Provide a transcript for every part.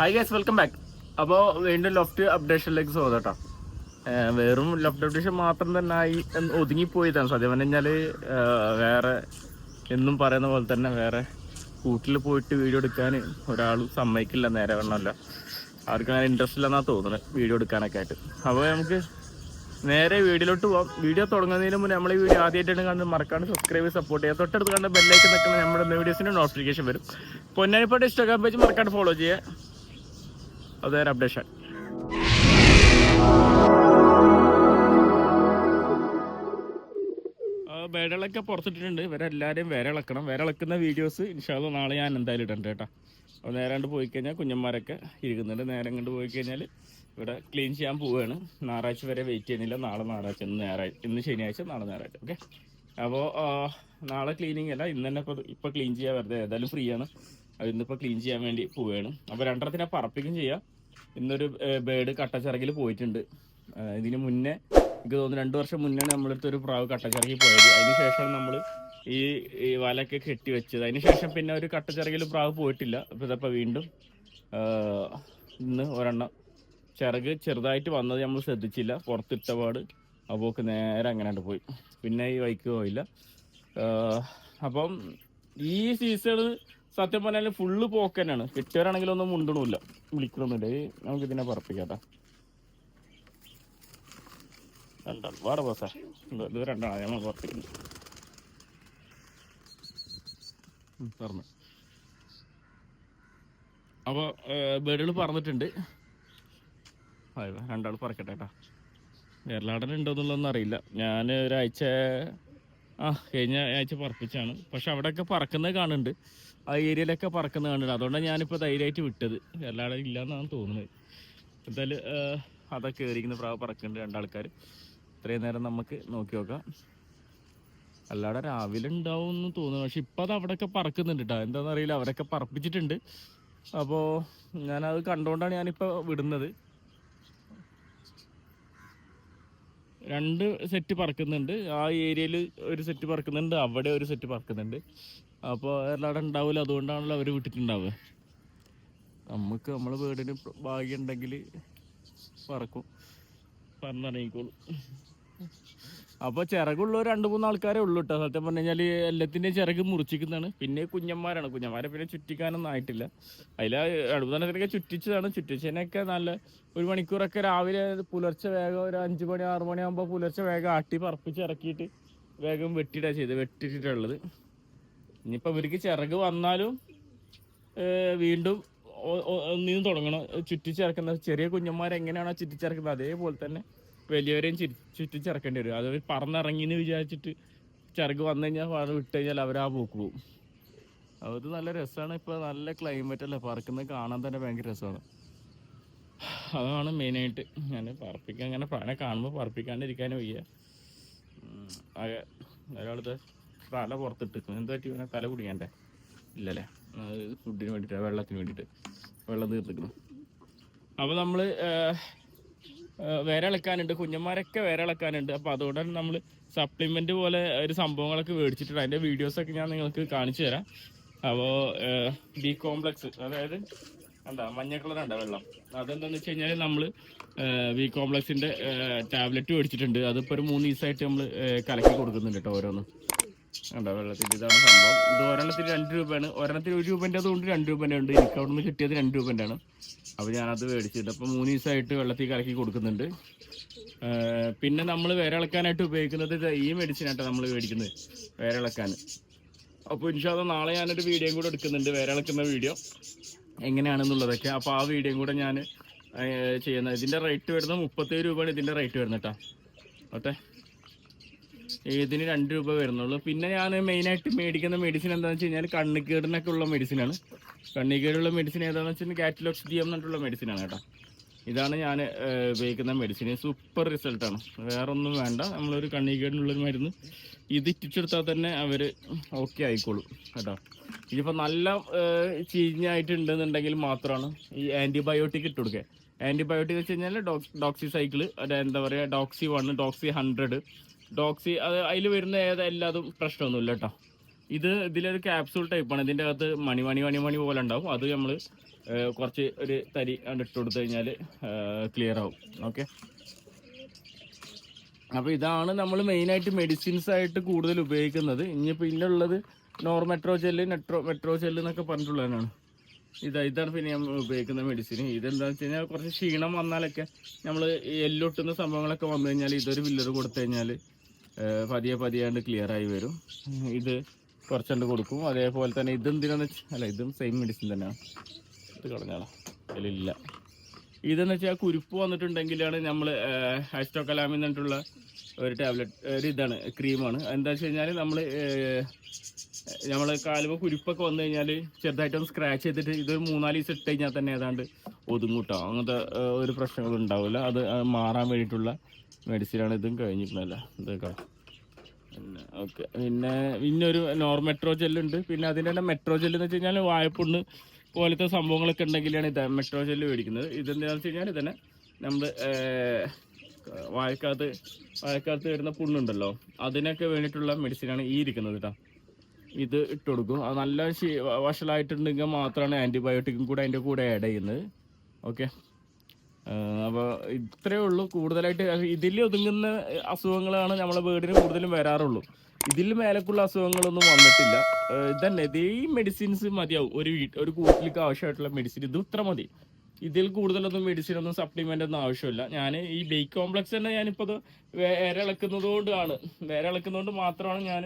Hi guys welcome back അപ്പോൾ വീണ്ടും loft അപ്ഡേഷനിലേക്ക് സ്വാഗതം കേട്ടോ. വെറും ലോഫ്റ്റ് അപ്ഡേഷൻ മാത്രം തന്നെ ആയി ഒതുങ്ങിപ്പോയിതാണ്. സത്യം പറഞ്ഞു കഴിഞ്ഞാൽ വേറെ എന്നും പറയുന്ന പോലെ തന്നെ വേറെ കൂട്ടിൽ പോയിട്ട് വീഡിയോ എടുക്കാൻ ഒരാളും സമ്മതിക്കില്ല നേരെ വേണമല്ലോ ആർക്കും അങ്ങനെ ഇൻട്രസ്റ്റ് ഇല്ലെന്നാണ് തോന്നുന്നത് വീഡിയോ എടുക്കാനൊക്കെ ആയിട്ട്. അപ്പോൾ നമുക്ക് നേരെ വീഡിയോയിലോട്ട് പോകാം വീഡിയോ തുടങ്ങുന്നതിന് മുന്നേ നമ്മൾ ഈ വീഡിയോ ആദ്യമായിട്ടാണ് കാണുന്നത്. മറക്കാണ്ട് സബ്സ്ക്രൈബ് സപ്പോർട്ട് ചെയ്യുക. തൊട്ടടുത്ത് കണ്ട ബെല്ലൈക്കൻ നിൽക്കുന്ന നമ്മുടെ വീഡിയോസിന്റെ നോട്ടിഫിക്കേഷൻ വരും. പൊന്നാനിപ്പാട്ട് ഇൻസ്റ്റാഗ്രാം പേജ് മറക്കാണ്ട് ഫോളോ ചെയ്യുക. അതൊരു അപ്ഡേഷൻ വേരളൊക്കെ പുറത്തിട്ടിട്ടുണ്ട്. ഇവരെല്ലാവരും വേരളക്കണം. വേരളക്കുന്ന വീഡിയോസ് ഇൻഷാല്ല നാളെ ഞാൻ എന്തായാലും ഇടണ്ട കേട്ടോ. അപ്പോൾ നേരെ കണ്ട് പോയി കഴിഞ്ഞാൽ കുഞ്ഞന്മാരൊക്കെ ഇരിക്കുന്നുണ്ട്. നേരം കണ്ട് പോയി കഴിഞ്ഞാൽ ഇവിടെ ക്ലീൻ ചെയ്യാൻ പോവുകയാണ് ഞായറാഴ്ച വരെ വെയിറ്റ് ചെയ്യുന്നില്ല. നാളെ ഞായറാഴ്ച ഇന്ന് ഞായറാഴ്ച ഇന്ന് ശനിയാഴ്ച നാളെ ഞായറാഴ്ച. ഓക്കെ അപ്പോൾ നാളെ ക്ലീനിങ് അല്ല ഇന്ന് തന്നെ ഇപ്പോൾ ഇപ്പോൾ ക്ലീൻ ചെയ്യാൻ വെറുതെ ഏതായാലും ഫ്രീ ആണ്. അത് ക്ലീൻ ചെയ്യാൻ വേണ്ടി പോവുകയാണ് അപ്പോൾ രണ്ടെണ്ണത്തിനെ പറപ്പിക്കും ചെയ്യാം. ഇന്നൊരു ബേഡ് കട്ടച്ചിറകിൽ പോയിട്ടുണ്ട്. ഇതിന് മുന്നേ എനിക്ക് തോന്നുന്നു രണ്ട് വർഷം മുന്നേ നമ്മളടുത്ത് ഒരു പ്രാവ് കട്ടച്ചിറകിൽ പോയത്. അതിന് ശേഷം നമ്മൾ ഈ വലയൊക്കെ കെട്ടി വെച്ചത്. അതിന് ശേഷം പിന്നെ ഒരു കട്ടച്ചിറകിൽ പ്രാവ് പോയിട്ടില്ല. അപ്പോൾ ഇതപ്പോൾ വീണ്ടും ഇന്ന് ഒരെണ്ണം ചിറക് ചെറുതായിട്ട് വന്നത് നമ്മൾ ശ്രദ്ധിച്ചില്ല. പുറത്തിട്ട പാട് അപ്പോൾ നേരെ അങ്ങനെ പോയി. പിന്നെ ഈ വൈക്ക് പോയില്ല അപ്പം ഈ സീസൺ സത്യം പറഞ്ഞാൽ ഫുള്ള് പോക്ക് തന്നെയാണ്. കിട്ടിയവരാണെങ്കിലും ഒന്നും മുണ്ടണമില്ല വിളിക്കണമൊന്നുമില്ല നമുക്ക് ഇതിനെ പറപ്പിക്കാട്ടാ. രണ്ടാണ് വേറെ ബോസാ ഇത് രണ്ടാളാണ് ഞങ്ങൾ പറപ്പിക്കുന്നത് പറഞ്ഞു. അപ്പോൾ ബേഡുകൾ പറഞ്ഞിട്ടുണ്ട് രണ്ടാൾ പറക്കട്ടെ കേട്ടോ. ഉണ്ടോ ഉണ്ടോന്നുള്ളതൊന്നും അറിയില്ല. ഞാൻ ഒരാഴ്ച ആ കഴിഞ്ഞ ആഴ്ച പറപ്പിച്ചാണ്. പക്ഷെ അവിടെയൊക്കെ പറക്കുന്നത് കാണുന്നുണ്ട്. ആ ഏരിയയിലൊക്കെ പറക്കുന്നത് കാണുന്നുണ്ട്. അതുകൊണ്ടാണ് ഞാനിപ്പോൾ ധൈര്യമായിട്ട് വിട്ടത്. കേരളാടൻ ഇല്ലയെന്നാണ് തോന്നുന്നത്. എന്തായാലും അതൊക്കെ ഏറിയിരിക്കുന്ന പ്രാവ് പറക്കുന്നുണ്ട് രണ്ടാൾക്കാർ ഇത്രയും നേരം നമുക്ക് നോക്കി നോക്കാം. അല്ലാതെ രാവിലെ ഉണ്ടാവും എന്ന് തോന്നുന്നു. പക്ഷെ ഇപ്പം അത് അവിടെയൊക്കെ പറക്കുന്നുണ്ട് കേട്ടോ എന്താണെന്ന് അറിയില്ല അവരൊക്കെ പറപ്പിച്ചിട്ടുണ്ട്. അപ്പോൾ ഞാനത് കണ്ടുകൊണ്ടാണ് ഞാനിപ്പോൾ വിടുന്നത്. രണ്ട് സെറ്റ് പറക്കുന്നുണ്ട്. ആ ഏരിയയിൽ ഒരു സെറ്റ് പറക്കുന്നുണ്ട് അവിടെ ഒരു സെറ്റ് പറക്കുന്നുണ്ട്. അപ്പോൾ എല്ലാവരും ഉണ്ടാവില്ല അതുകൊണ്ടാണല്ലോ അവർ വിട്ടിട്ടുണ്ടാവുക. നമുക്ക് നമ്മളെ വീടിന് ഭാഗ്യം ഉണ്ടെങ്കിൽ പറക്കും. പറഞ്ഞറിയിക്കോളും. അപ്പോൾ ചിറകുള്ള രണ്ട് മൂന്ന് ആൾക്കാരെ ഉള്ളൂ കേട്ടോ സത്യം പറഞ്ഞു കഴിഞ്ഞാൽ എല്ലാത്തിന്റെയും ചിറക് മുറിച്ചിരിക്കുന്നതാണ് പിന്നെ കുഞ്ഞന്മാരാണ്. കുഞ്ഞന്മാരെ പിന്നെ ചുറ്റിക്കാനൊന്നും ആയിട്ടില്ല. അതിൽ അടുപ്പത്തനത്തിനൊക്കെ ചുറ്റിച്ചതാണ്. ചുറ്റിച്ചതിനൊക്കെ നല്ല ഒരു മണിക്കൂറൊക്കെ രാവിലെ പുലർച്ചെ വേഗം ഒരു അഞ്ച് മണി ആറ് മണിയാകുമ്പോൾ പുലർച്ചെ വേഗം ആട്ടി പറപ്പിച്ച് ഇറക്കിയിട്ട് വേഗം വെട്ടിയിട്ടാണ് ചെയ്ത് വെട്ടിയിട്ടുള്ളത് ഇനിയിപ്പോൾ ഇവർക്ക് ചിറക് വന്നാലും വീണ്ടും ഒ- ഒ- ഒന്നിനും തുടങ്ങണം. ചുറ്റിച്ചിറക്കുന്നത് ചെറിയ കുഞ്ഞന്മാരെങ്ങനെയാണോ ചുറ്റിച്ചിറക്കുന്നത്? അതേപോലെ തന്നെ വലിയവരെയും ചുറ്റും ചിറക്കേണ്ടി വരും. അത് പറന്നിറങ്ങി എന്ന് വിചാരിച്ചിട്ട് ചിറക് വന്നു കഴിഞ്ഞാൽ പാട് വിട്ട് കഴിഞ്ഞാൽ അവർ ആ പോക്ക് പോകും അത് നല്ല രസമാണ് ഇപ്പോൾ നല്ല ക്ലൈമറ്റ് അല്ലേ? പറക്കുന്നത് കാണാൻ തന്നെ ഭയങ്കര രസമാണ് അതാണ് മെയിനായിട്ട് ഞാൻ പറപ്പിക്കാൻ അങ്ങനെ പ്രാണെ കാണുമ്പോൾ പറപ്പിക്കാണ്ടിരിക്കാനും വയ്യ. ആകെ ഒരാളത് തല പുറത്തിട്ട് എന്താ പറ്റി തല കുടിക്കണ്ടേ ഇല്ലല്ലേ? ഫുഡിന് വേണ്ടിയിട്ടാണ് വെള്ളത്തിന് വേണ്ടിയിട്ട് വെള്ളം തീർത്തിക്കണം അപ്പോൾ നമ്മൾ വേറെ ഇളക്കാനുണ്ട് കുഞ്ഞന്മാരൊക്കെ വേറെ ഇളക്കാനുണ്ട് അപ്പോൾ തന്നെ നമ്മൾ സപ്ലിമെന്റ് പോലെ ഒരു സംഭവങ്ങളൊക്കെ മേടിച്ചിട്ടുണ്ട്. അതിന്റെ വീഡിയോസൊക്കെ ഞാൻ നിങ്ങൾക്ക് കാണിച്ചു തരാം. അപ്പോൾ ബി കോംപ്ലക്സ് അതായത് എന്താ മഞ്ഞ കളർ ഉണ്ടോ വെള്ളം? അതെന്താണെന്ന് വെച്ച് കഴിഞ്ഞാൽ നമ്മൾ ബി കോംപ്ലക്സിന്റെ ടാബ്ലറ്റ് മേടിച്ചിട്ടുണ്ട്. അതിപ്പോൾ ഒരു മൂന്ന് ദിവസമായിട്ട് നമ്മൾ കലക്കി കൊടുക്കുന്നുണ്ട് കേട്ടോ ഓരോന്ന്. കണ്ടോ വെള്ളത്തിന്റെ ഇതാണ് സംഭവം. ഇത് ഒരെണ്ണത്തിന് രണ്ട് രൂപയാണ്. ഒരെണ്ണത്തിന് ഒരു രൂപന്റെ അതുകൊണ്ട് രണ്ട് രൂപന്റെ ഉണ്ട്. എനിക്ക് അവിടെ നിന്ന് കിട്ടിയത് രണ്ട് രൂപന്റെ ആണ് അപ്പോൾ ഞാനത് മേടിച്ചിട്ട് അപ്പോൾ മൂന്ന് ദിവസമായിട്ട് വെള്ളത്തിൽ കലക്കി കൊടുക്കുന്നുണ്ട്. പിന്നെ നമ്മൾ വേറെ ഉപയോഗിക്കുന്നത് ഈ മെഡിസിനായിട്ടാണ് നമ്മൾ മേടിക്കുന്നത്. വേറെ ഇളക്കാൻ. അപ്പോൾ ഇൻഷാല്ല നാളെ ഞാനൊരു വീഡിയോയും കൂടെ എടുക്കുന്നുണ്ട്. വേറെ വീഡിയോ. എങ്ങനെയാണെന്നുള്ളതൊക്കെ. അപ്പോൾ ആ വീഡിയോയും കൂടെ ഞാൻ ചെയ്യുന്നത്. ഇതിന്റെ റേറ്റ് വരുന്നത് മുപ്പത്തേഴ് രൂപയാണ് ഇതിന്റെ റേറ്റ് വരുന്നത് കേട്ടോ. ഓട്ടെ ഇതിന് രണ്ട് രൂപ വരുന്നുള്ളൂ. പിന്നെ ഞാൻ മെയിനായിട്ട് മേടിക്കുന്ന മെഡിസിൻ എന്താണെന്ന് വെച്ച് കഴിഞ്ഞാൽ കണ്ണിക്കേടിനൊക്കെ ഉള്ള മെഡിസിനാണ് കണ്ണിക്കേടുള്ള മെഡിസിൻ ഏതാണെന്ന് വെച്ചാൽ കാറ്റിലോക്സ് ഡി എം എന്നിട്ടുള്ള മെഡിസിനാണ് കേട്ടോ. ഇതാണ് ഞാൻ ഉപയോഗിക്കുന്ന മെഡിസിൻ സൂപ്പർ റിസൾട്ടാണ് വേറെ ഒന്നും വേണ്ട. നമ്മളൊരു കണ്ണിക്കേടിനുള്ളൊരു മരുന്ന് ഇത് ഇറ്റിച്ചെടുത്താൽ തന്നെ അവർ ഓക്കെ ആയിക്കോളും കേട്ടോ. ഇതിപ്പോൾ നല്ല ചീഞ്ഞായിട്ടുണ്ടെന്നുണ്ടെങ്കിൽ മാത്രമാണ് ഈ ആന്റിബയോട്ടിക് ഇട്ട് കൊടുക്കുക. ആന്റിബയോട്ടിക് വെച്ച് കഴിഞ്ഞാൽ ഡോക്സി സൈക്കിൾ എന്താ പറയുക doxy one doxy hundred doxy അത് അതിൽ വരുന്ന ഏത് എല്ലാതും പ്രശ്നമൊന്നുമില്ല കേട്ടോ ഇത് ഇതിലൊരു ക്യാപ്സൂൾ ടൈപ്പാണ് ഇതിന്റെ അകത്ത് മണി മണി മണി മണി പോലെ ഉണ്ടാവും. അത് നമ്മൾ കുറച്ച് ഒരു തരി ഇട്ട് കൊടുത്തു കഴിഞ്ഞാൽ ക്ലിയർ ആവും. ഓക്കെ അപ്പോൾ ഇതാണ് നമ്മൾ മെയിനായിട്ട് മെഡിസിൻസ് ആയിട്ട് കൂടുതൽ ഉപയോഗിക്കുന്നത്. ഇനിയിപ്പോൾ ഇതിലുള്ളത് നോർമെട്രോ ജെല്ല് നെട്രോ മെട്രോ ജെല്ല് എന്നൊക്കെ പറഞ്ഞിട്ടുള്ളതാണ്. ഇതാ ഇതാണ് പിന്നെ നമ്മൾ ഉപയോഗിക്കുന്ന മെഡിസിൻ ഇതെന്താണെന്ന് വെച്ച് കഴിഞ്ഞാൽ കുറച്ച് ക്ഷീണം വന്നാലൊക്കെ നമ്മൾ എല്ലൊട്ടുന്ന സംഭവങ്ങളൊക്കെ വന്നു കഴിഞ്ഞാൽ ഇതൊരു വില്ലർ കൊടുത്തു കഴിഞ്ഞാൽ പതിയെ പതിയാണ്ട് ക്ലിയർ ആയി വരും. ഇത് കുറച്ചുകൊണ്ട് കൊടുക്കും. അതേപോലെ തന്നെ ഇതും വെച്ചാൽ അല്ല ഇതും സെയിം മെഡിസിൻ തന്നെയാണ്. ഇത് കളഞ്ഞാളാ. അതിലില്ല ഇതെന്ന് വെച്ചാൽ കുരുപ്പ് വന്നിട്ടുണ്ടെങ്കിലാണ് നമ്മൾ ഹൈസ്റ്റോക്കലാമി എന്നിട്ടുള്ള ഒരു ടാബ്ലറ്റ് ഒരു ഇതാണ് ക്രീമാണ് എന്താ വെച്ച് കഴിഞ്ഞാൽ നമ്മൾ നമ്മൾ കാലുമ്പോൾ കുരുപ്പൊക്കെ വന്നു കഴിഞ്ഞാൽ ചെറുതായിട്ടൊന്ന് സ്ക്രാച്ച് ചെയ്തിട്ട് ഇതൊരു മൂന്നാൽ ദിവസം ഇട്ട് കഴിഞ്ഞാൽ തന്നെ ഏതാണ്ട് ഒതുങ്ങൂട്ടോ. അങ്ങനത്തെ ഒരു പ്രശ്നങ്ങളും ഉണ്ടാവില്ല അത് മാറാൻ വേണ്ടിയിട്ടുള്ള മെഡിസിനാണ് ഇതും കഴിഞ്ഞിട്ടുണ്ടല്ലോ ഇതൊക്കെ. പിന്നെ ഓക്കെ. പിന്നെ പിന്നെ ഒരു നോർമെട്രോ ജെല്ലുണ്ട് പിന്നെ അതിന്റെ തന്നെ മെട്രോ ജെല്ല് എന്ന് വെച്ച് കഴിഞ്ഞാൽ വായ്പുണ്ണ് പോലത്തെ സംഭവങ്ങളൊക്കെ ഉണ്ടെങ്കിലാണ് ഇത് മെട്രോ ജെല്ല് മേടിക്കുന്നത്. ഇതെന്താണെന്ന് വെച്ച് കഴിഞ്ഞാൽ ഇതന്നെ നമ്മൾ വായക്കകത്ത് വായക്കകത്ത് വരുന്ന പുണ്ണുണ്ടല്ലോ. അതിനൊക്കെ വേണ്ടിയിട്ടുള്ള മെഡിസിനാണ് ഈ ഇരിക്കുന്നത് കേട്ടോ ഇത് ഇട്ട് കൊടുക്കും. അത് നല്ല വഷളായിട്ടുണ്ടെങ്കിൽ മാത്രമാണ് ആന്റിബയോട്ടിക്കും കൂടെ അതിന്റെ കൂടെ ആഡ് ചെയ്യുന്നത്. ഓക്കെ അപ്പോൾ ഇത്രയേ ഉള്ളൂ. കൂടുതലായിട്ട് ഇതിൽ ഒതുങ്ങുന്ന അസുഖങ്ങളാണ് നമ്മളെ വീടിന് കൂടുതലും വരാറുള്ളൂ. ഇതിൽ മേലക്കുള്ള അസുഖങ്ങളൊന്നും വന്നിട്ടില്ല. ഇതന്നെ. ഇതേ മെഡിസിൻസ് മതിയാവും. ഒരു വീട്ട് ഒരു കൂട്ടിലേക്ക് ആവശ്യമായിട്ടുള്ള മെഡിസിൻ ഇത് ഇത്ര മതി. ഇതിൽ കൂടുതലൊന്നും മെഡിസിൻ ഒന്നും സപ്ലിമെന്റ് ഒന്നും ആവശ്യമില്ല. ഞാൻ ഈ ബേ കോംപ്ലക്സ് തന്നെ ഞാനിപ്പോൾ അത് വേറെ ഇളക്കുന്നതുകൊണ്ടാണ്. വേറെ ഇളക്കുന്നതുകൊണ്ട് മാത്രമാണ് ഞാൻ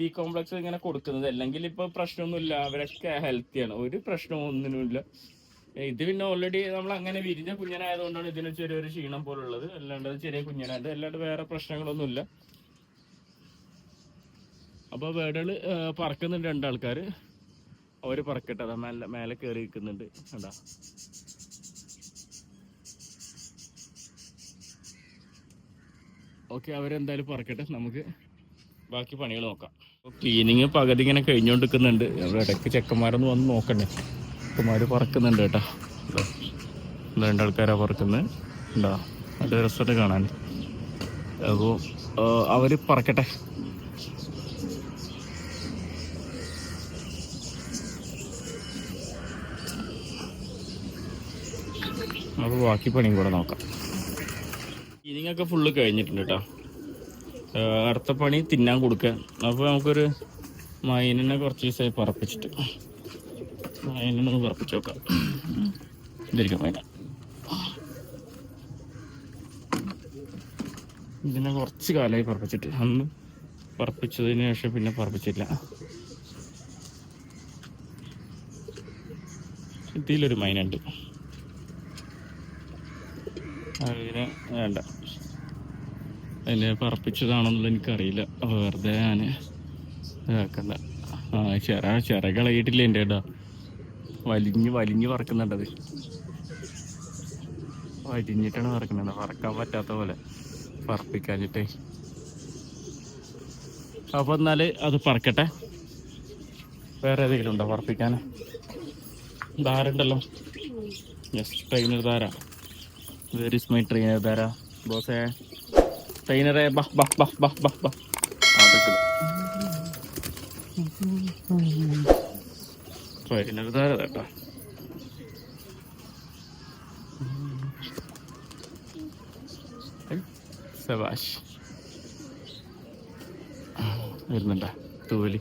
ബി കോംപ്ലക്സ് ഇങ്ങനെ കൊടുക്കുന്നത്. അല്ലെങ്കിൽ ഇപ്പോൾ പ്രശ്നമൊന്നുമില്ല. അവരൊക്കെ ഹെൽത്തിയാണ് ഒരു പ്രശ്നവും ഒന്നിനുമില്ല. ഇത് പിന്നെ ഓൾറെഡി നമ്മൾ അങ്ങനെ വിരിഞ്ഞ കുഞ്ഞനായതുകൊണ്ടാണ് ഇതിന് ചെറിയൊരു ക്ഷീണം പോലുള്ളത്. അല്ലാണ്ട് അത് ചെറിയ കുഞ്ഞനായത് അല്ലാണ്ട് വേറെ പ്രശ്നങ്ങളൊന്നുമില്ല. അപ്പോൾ വേടുകൾ പറക്കുന്നുണ്ട് രണ്ടാൾക്കാർ അവർ പറക്കട്ടെ. അതാ മേലെ മേലെ കയറി നിൽക്കുന്നുണ്ട്. കണ്ടാ? ഓക്കെ അവരെന്തായാലും പറക്കട്ടെ. നമുക്ക് ബാക്കി പണികൾ നോക്കാം. ക്ലീനിങ് പകുതി ഇങ്ങനെ കഴിഞ്ഞുകൊണ്ടിരിക്കുന്നുണ്ട് ഇടയ്ക്ക് ചെക്കന്മാരൊന്ന് വന്ന് നോക്കണ്ടേ. ചെക്കന്മാർ പറക്കുന്നുണ്ട് കേട്ടോ. രണ്ട് ഇതാ രണ്ടാൾക്കാരാ പറക്കുന്നത് ഉണ്ടോ നല്ല രസമായിട്ട് കാണാൻ. അപ്പോൾ അവർ പറക്കട്ടെ. അപ്പോൾ ബാക്കി പണിയും കൂടെ നോക്കാം. ക്ലീനിങ് ഒക്കെ ഫുള്ള് കഴിഞ്ഞിട്ടുണ്ട് കേട്ടോ അടുത്ത പണി തിന്നാൻ കൊടുക്കുക അപ്പോൾ നമുക്കൊരു മൈനിനെ കുറച്ച് ദിവസമായി പറപ്പിച്ചിട്ട്. മൈനിനെ ഒന്ന് പറപ്പിച്ച് നോക്കാം. ഇതിരിക്കും മൈന. ഇതിനെ കുറച്ച് കാലമായി പറപ്പിച്ചിട്ട്. അന്ന് പറപ്പിച്ചതിന് ശേഷം പിന്നെ പറപ്പിച്ചില്ല. ഇതിലൊരു മൈനുണ്ട്. അതിനെ വേണ്ട. അതിനെ പറപ്പിച്ചതാണെന്നുള്ള എനിക്കറിയില്ല. വെറുതെ ഞാൻ ഇതാക്കണ്ട. ആ ചിറ ചിറകളായിട്ടില്ല എന്റെ കേട്ടോ വലിഞ്ഞ് വലിഞ്ഞ് പറക്കുന്നുണ്ടത് വലിഞ്ഞിട്ടാണ് പറക്കുന്നത് പറക്കാൻ പറ്റാത്ത പോലെ പറപ്പിക്കാഞ്ഞിട്ടേ. അപ്പോൾ എന്നാൽ അത് പറക്കട്ടെ. വേറെ ഏതെങ്കിലും ഉണ്ടോ പറപ്പിക്കാൻ? ധാരുണ്ടല്ലോ yes trainer Dhara. Where is my trainer Dhara ബോസേ ട്രെയിനറെ ബാ ബാ ബാ ബാ ബാ ബാ അതൊക്കെ ട്രെയിനർ ധാര കേട്ടോ സവാഷ് വരുന്നുണ്ട. തൂവലി.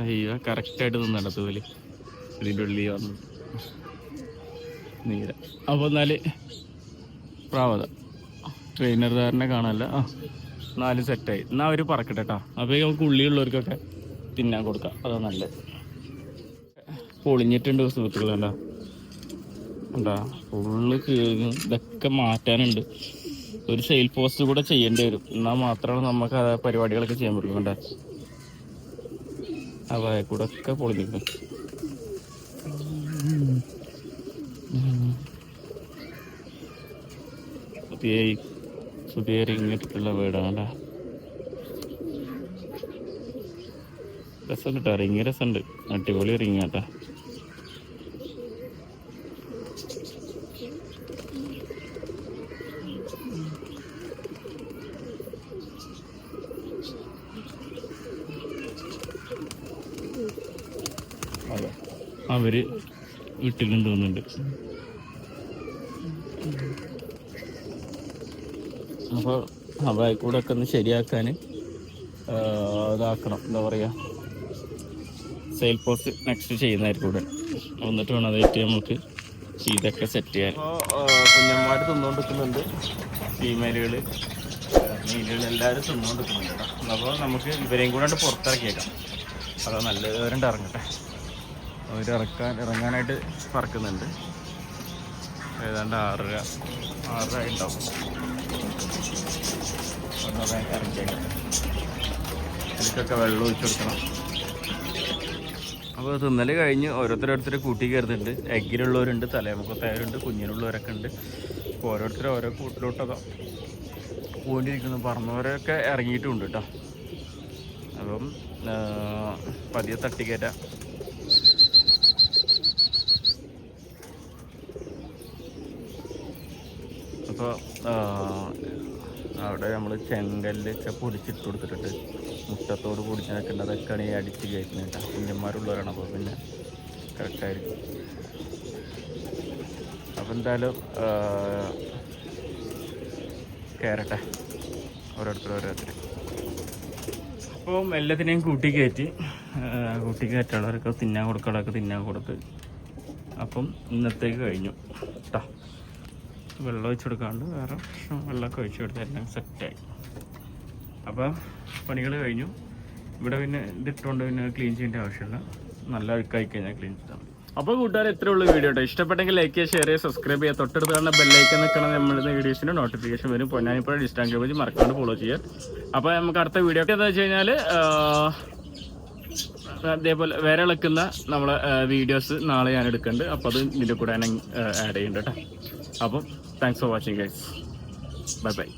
അയ്യോ കറക്റ്റായിട്ട് നിന്നണ്ട തൂവലി. ഇതിന്റെ ഉള്ളിൽ വന്നു. നീര. അപ്പോൾ എന്നാൽ പ്രാവത. ട്രെയിനർ തന്നെ കാണാനല്ല. ആ നാല് സെറ്റായി എന്നാൽ അവർ പറക്കട്ടെ കേട്ടോ അപ്പോൾ നമുക്ക് ഉള്ളിയുള്ളവർക്കൊക്കെ തിന്നാൻ കൊടുക്കാം. അതാ നല്ലത്. പൊളിഞ്ഞിട്ടുണ്ട് സുഹൃത്തുക്കളല്ല ഉണ്ടാ ഫുള്ള് ഇതൊക്കെ മാറ്റാനുണ്ട്. ഒരു സെയിൽ പോസ്റ്റ് കൂടെ ചെയ്യേണ്ടി വരും. എന്നാൽ മാത്രമാണ് നമുക്ക് ആ പരിപാടികളൊക്കെ ചെയ്യാൻ പറ്റുള്ളൂ കണ്ടേ? അവ കൂടെ ഒക്കെ പൊളിഞ്ഞിരിക്കും പുതിയ പുതിയ ഇങ്ങോട്ടുള്ള വീടാണ്. രസമുണ്ട് കേട്ടോ. റിങ് രസമുണ്ട്. അടിപൊളി റിങ് കേട്ടോ. അവർ വീട്ടിലും തോന്നുന്നുണ്ട്. അപ്പോൾ അവിടെ കൂടെ ഒക്കെ ഒന്ന് ശരിയാക്കാൻ ഇതാക്കണം. എന്താ പറയുക സെയിൽ പോസ്റ്റ് നെക്സ്റ്റ് ചെയ്യുന്നതായിരിക്കും കൂടെ വന്നിട്ട് വേണം അതായിട്ട് നമുക്ക്. ഇതൊക്കെ സെറ്റ് ചെയ്യാൻ. കുഞ്ഞന്മാർ തിന്നുകൊണ്ടിരിക്കുന്നുണ്ട് ഫീമെയിലുകൾ മീനുകൾ എല്ലാവരും തിന്നുകൊണ്ടിരിക്കുന്നുണ്ട് അപ്പോൾ നമുക്ക് ഇവരെയും കൂടെ പുറത്തിറക്കിയേക്കാം. നല്ല നല്ലവരുണ്ട് ഇറങ്ങട്ടെ. അവർ ഇറക്കാൻ ഇറങ്ങാനായിട്ട് പറക്കുന്നുണ്ട്. ഏതാണ്ട് ആറര ആറര ഉണ്ടാവും ഒന്ന് എനിക്കൊക്കെ വെള്ളം ഒഴിച്ചു കൊടുക്കണം. അപ്പോൾ തിന്നൽ കഴിഞ്ഞ് ഓരോരുത്തരോരുത്തർ കൂട്ടി കയറുന്നുണ്ട്. എഗ്ഗിലുള്ളവരുണ്ട് തലേമുഖത്തായവരുണ്ട് കുഞ്ഞിനുള്ളവരൊക്കെ ഉണ്ട് അപ്പോൾ ഓരോരുത്തർ ഓരോ കൂട്ടിലോട്ടൊക്കെ പോയിട്ടിരിക്കുന്നു. പറഞ്ഞവരൊക്കെ ഇറങ്ങിയിട്ടുണ്ട് കേട്ടോ. അപ്പം പതിയെ തട്ടിക്കയറ്റാം അപ്പോൾ അവിടെ നമ്മൾ ചെങ്കല്ലൊക്കെ പൊടിച്ചിട്ട് കൊടുത്തിട്ടുണ്ട്. മുട്ടത്തോട് പൊടിച്ച് നിൽക്കേണ്ട അതൊക്കെയാണ് ഈ അടിച്ച് കയറ്റുന്നത് കേട്ടോ. കുഞ്ഞന്മാരുള്ളവരാണ് അപ്പോൾ പിന്നെ കറക്റ്റായിരിക്കും അപ്പോൾ എന്തായാലും കയറട്ടെ ഓരോരുത്തർ ഓരോരുത്തർ. അപ്പം എല്ലാത്തിനെയും കൂട്ടി കയറ്റി കൂട്ടി കയറ്റാനുള്ളവരൊക്കെ തിന്നാൻ കൊടുക്കാനുള്ളതൊക്കെ തിന്നാൻ കൊടുത്ത് അപ്പം ഇന്നത്തേക്ക് കഴിഞ്ഞു കേട്ടോ. വെള്ളം ഒഴിച്ചു കൊടുക്കാണ്ട് വേറെ വെള്ളമൊക്കെ ഒഴിച്ചു കൊടുത്ത് സെറ്റായി അപ്പം പണികൾ കഴിഞ്ഞു. ഇവിടെ പിന്നെ ഇതിട്ടുകൊണ്ട് പിന്നെ ക്ലീൻ ചെയ്യേണ്ട ആവശ്യമില്ല. നല്ല അഴുക്കായി കഴിഞ്ഞാൽ ക്ലീൻ ചെയ്താൽ മതി. അപ്പോൾ കൂട്ടുകാർ എത്ര ഉള്ളൂ വീഡിയോ കേട്ടോ ഇഷ്ടപ്പെട്ടെങ്കിൽ ലൈക്ക് ചെയ്യുക ഷെയർ ചെയ്യുക സബ്സ്ക്രൈബ് ചെയ്യുക. തൊട്ടടുത്ത് കാണുന്ന ബെല്ലൈക്കൻ നിൽക്കണം നമ്മളുടെ വീഡിയോസിന് നോട്ടിഫിക്കേഷൻ വരും. പൊന്നാനിപ്പോൾ ഇൻസ്റ്റാഗ്രാം പേജ് മറക്കാണ്ട് ഫോളോ ചെയ്യുക. അപ്പോൾ നമുക്ക് അടുത്ത വീഡിയോ ഒക്കെ എന്താ വെച്ച് കഴിഞ്ഞാൽ അതേപോലെ വേറെ ഇളക്കുന്ന നമ്മളെ വീഡിയോസ് നാളെ ഞാൻ എടുക്കുന്നുണ്ട് അപ്പോൾ അത് ഇതിന്റെ കൂടെ ഞാൻ ആഡ് ചെയ്യുന്നുണ്ട് കേട്ടോ അപ്പം thanks for watching guys bye bye